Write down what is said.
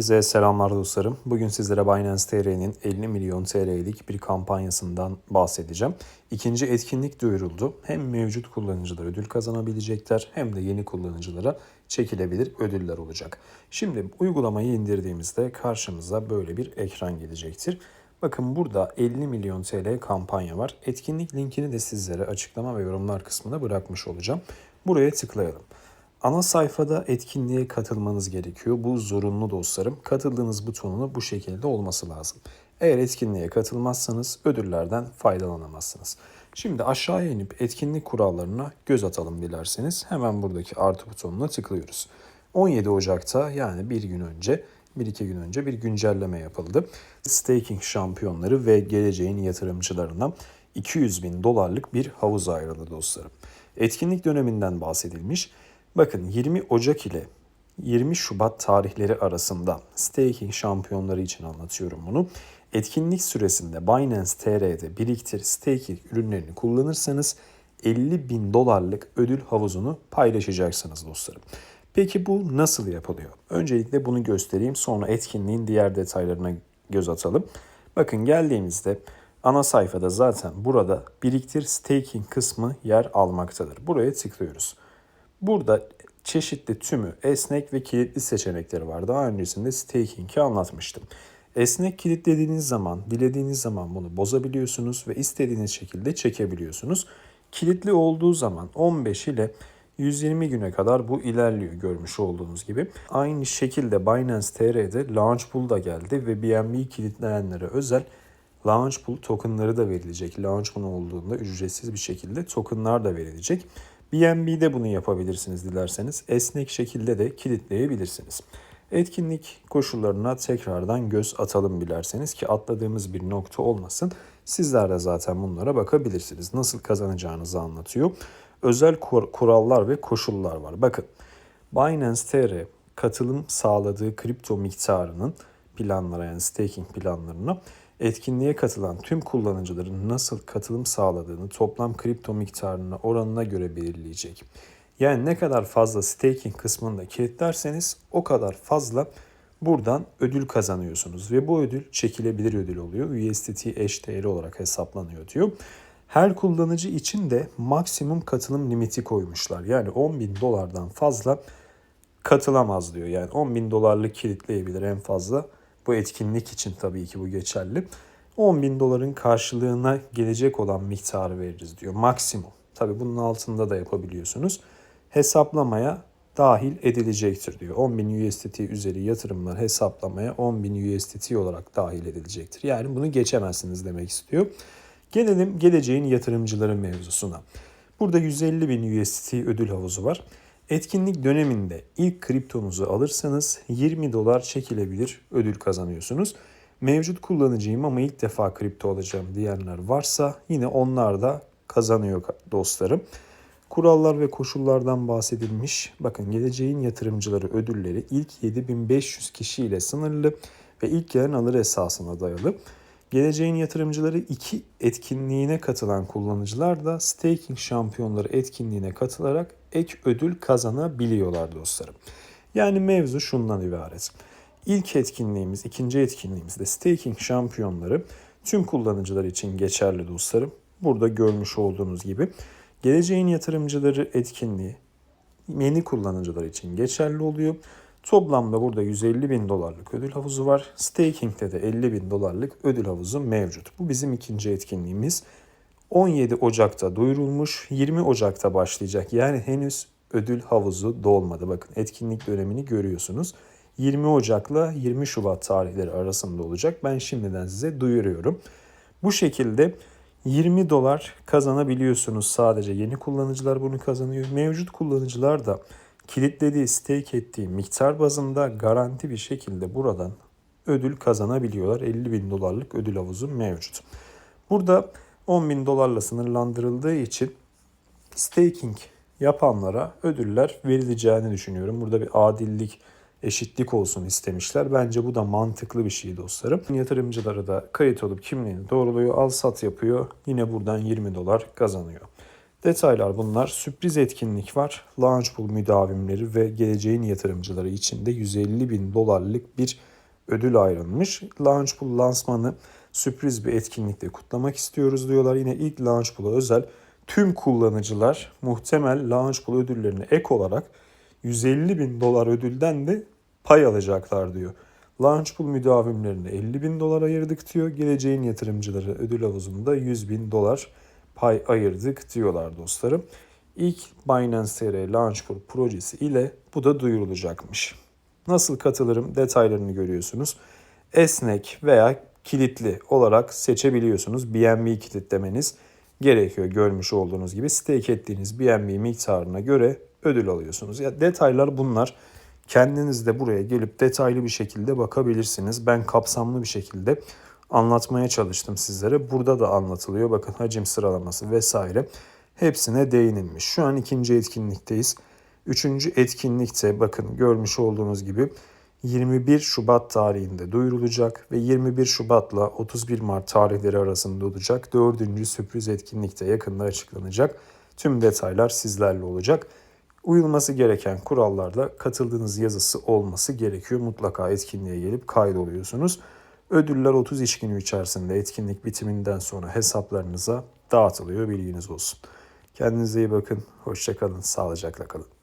Size selamlar dostlarım. Bugün sizlere Binance TR'nin 50 milyon TL'lik bir kampanyasından bahsedeceğim. İkinci etkinlik duyuruldu. Hem mevcut kullanıcılar ödül kazanabilecekler hem de yeni kullanıcılara çekilebilir ödüller olacak. Şimdi uygulamayı indirdiğimizde karşımıza böyle bir ekran gelecektir. Bakın burada 50 milyon TL kampanya var. Etkinlik linkini de sizlere açıklama ve yorumlar kısmına bırakmış olacağım. Buraya tıklayalım. Ana sayfada etkinliğe katılmanız gerekiyor. Bu zorunlu dostlarım. Katıldığınız butonunu bu şekilde olması lazım. Eğer etkinliğe katılmazsanız ödüllerden faydalanamazsınız. Şimdi aşağıya inip etkinlik kurallarına göz atalım dilerseniz. Hemen buradaki artı butonuna tıklıyoruz. 17 Ocak'ta yani bir gün önce, bir iki gün önce bir güncelleme yapıldı. Staking şampiyonları ve geleceğin yatırımcılarına 200 bin dolarlık bir havuz ayrıldı dostlarım. Etkinlik döneminden bahsedilmiş. Bakın 20 Ocak ile 20 Şubat tarihleri arasında staking şampiyonları için anlatıyorum bunu. Etkinlik süresinde Binance TR'de biriktir staking ürünlerini kullanırsanız 50 bin dolarlık ödül havuzunu paylaşacaksınız dostlarım. Peki bu nasıl yapılıyor? Öncelikle bunu göstereyim sonra etkinliğin diğer detaylarına göz atalım. Bakın geldiğimizde ana sayfada zaten burada biriktir staking kısmı yer almaktadır. Buraya tıklıyoruz. Burada çeşitli tümü esnek ve kilitli seçenekleri var. Daha öncesinde staking'i anlatmıştım. Esnek kilitlediğiniz zaman, dilediğiniz zaman bunu bozabiliyorsunuz ve istediğiniz şekilde çekebiliyorsunuz. Kilitli olduğu zaman 15 ile 120 güne kadar bu ilerliyor görmüş olduğunuz gibi. Aynı şekilde Binance TR'de Launch Pool da geldi ve BNB kilitleyenlere özel Launch Pool tokenları da verilecek. Launch Pool olduğunda ücretsiz bir şekilde tokenlar da verilecek. BNB'de bunu yapabilirsiniz dilerseniz. Esnek şekilde de kilitleyebilirsiniz. Etkinlik koşullarına tekrardan göz atalım dilerseniz ki atladığımız bir nokta olmasın. Sizler de zaten bunlara bakabilirsiniz. Nasıl kazanacağınızı anlatıyor. Özel kur- kurallar ve koşullar var. Bakın Binance TR katılım sağladığı kripto miktarının planlara yani staking planlarına etkinliğe katılan tüm kullanıcıların nasıl katılım sağladığını toplam kripto miktarına oranına göre belirleyecek. Yani ne kadar fazla staking kısmında kilitlerseniz o kadar fazla buradan ödül kazanıyorsunuz ve bu ödül çekilebilir ödül oluyor. USDT değeri olarak hesaplanıyor diyor. Her kullanıcı için de maksimum katılım limiti koymuşlar. Yani 10 bin dolardan fazla katılamaz diyor. Yani 10 bin dolarlık kilitleyebilir en fazla. Bu etkinlik için tabii ki bu geçerli. 10 bin doların karşılığına gelecek olan miktarı veririz diyor. Maksimum. Tabii bunun altında da yapabiliyorsunuz. Hesaplamaya dahil edilecektir diyor. 10 bin USDT üzeri yatırımlar hesaplamaya 10 bin USDT olarak dahil edilecektir. Yani bunu geçemezsiniz demek istiyor. Gelelim geleceğin yatırımcıları mevzusuna. Burada 150 bin USDT ödül havuzu var. Etkinlik döneminde ilk kriptonuzu alırsanız 20 dolar çekilebilir ödül kazanıyorsunuz. Mevcut kullanıcıyım ama ilk defa kripto alacağım diyenler varsa yine onlar da kazanıyor dostlarım. Kurallar ve koşullardan bahsedilmiş. Bakın geleceğin yatırımcıları ödülleri ilk 7500 kişiyle sınırlı ve ilk gelen alır esasına dayalı. Geleceğin yatırımcıları iki etkinliğine katılan kullanıcılar da staking şampiyonları etkinliğine katılarak ek ödül kazanabiliyorlar dostlarım. Yani mevzu şundan ibaret. İlk etkinliğimiz, ikinci etkinliğimiz de staking şampiyonları tüm kullanıcılar için geçerli dostlarım. Burada görmüş olduğunuz gibi geleceğin yatırımcıları etkinliği yeni kullanıcılar için geçerli oluyor. Toplamda burada 150 bin dolarlık ödül havuzu var. Staking'de de 50 bin dolarlık ödül havuzu mevcut. Bu bizim ikinci etkinliğimiz. 17 Ocak'ta duyurulmuş, 20 Ocak'ta başlayacak. Yani henüz ödül havuzu dolmadı. Bakın etkinlik dönemini görüyorsunuz. 20 Ocak'la 20 Şubat tarihleri arasında olacak. Ben şimdiden size duyuruyorum. Bu şekilde 20 dolar kazanabiliyorsunuz sadece. Yeni kullanıcılar bunu kazanıyor. Mevcut kullanıcılar da kilitlediği, stake ettiği miktar bazında garanti bir şekilde buradan ödül kazanabiliyorlar. 50 bin dolarlık ödül havuzu mevcut. Burada 10 bin dolarla sınırlandırıldığı için staking yapanlara ödüller verileceğini düşünüyorum. Burada bir adillik, eşitlik olsun istemişler. Bence bu da mantıklı bir şey dostlarım. Yatırımcıları da kayıt olup kimliğini doğruluyor, al sat yapıyor. Yine buradan 20 dolar kazanıyor. Detaylar bunlar. Sürpriz etkinlik var. Launchpool müdavimleri ve geleceğin yatırımcıları için de 150 bin dolarlık bir ödül ayrılmış. Launchpool lansmanı sürpriz bir etkinlikle kutlamak istiyoruz diyorlar. Yine ilk Launchpool'a özel tüm kullanıcılar muhtemel Launchpool ödüllerine ek olarak 150 bin dolar ödülden de pay alacaklar diyor. Launchpool müdavimlerine 50 bin dolar ayırdık diyor. Geleceğin yatırımcıları ödül havuzunda 100 bin dolar pay ayırdık diyorlar dostlarım. İlk Binance TR Launchpool projesi ile bu da duyurulacakmış. Nasıl katılırım detaylarını görüyorsunuz. Esnek veya kilitli olarak seçebiliyorsunuz. BNB kilitlemeniz gerekiyor görmüş olduğunuz gibi. Stake ettiğiniz BNB miktarına göre ödül alıyorsunuz. Ya detaylar bunlar. Kendiniz de buraya gelip detaylı bir şekilde bakabilirsiniz. Ben kapsamlı bir şekilde anlatmaya çalıştım sizlere. Burada da anlatılıyor. Bakın hacim sıralaması vesaire. Hepsine değinilmiş. Şu an ikinci etkinlikteyiz. Üçüncü etkinlikte bakın görmüş olduğunuz gibi 21 Şubat tarihinde duyurulacak ve 21 Şubat'la 31 Mart tarihleri arasında olacak. Dördüncü sürpriz etkinlikte yakında açıklanacak. Tüm detaylar sizlerle olacak. Uyulması gereken kurallarla katıldığınız yazısı olması gerekiyor. Mutlaka etkinliğe gelip kaydoluyorsunuz. Ödüller 30 iş günü içerisinde etkinlik bitiminden sonra hesaplarınıza dağıtılıyor bilginiz olsun. Kendinize iyi bakın. Hoşçakalın. Sağlıcakla kalın.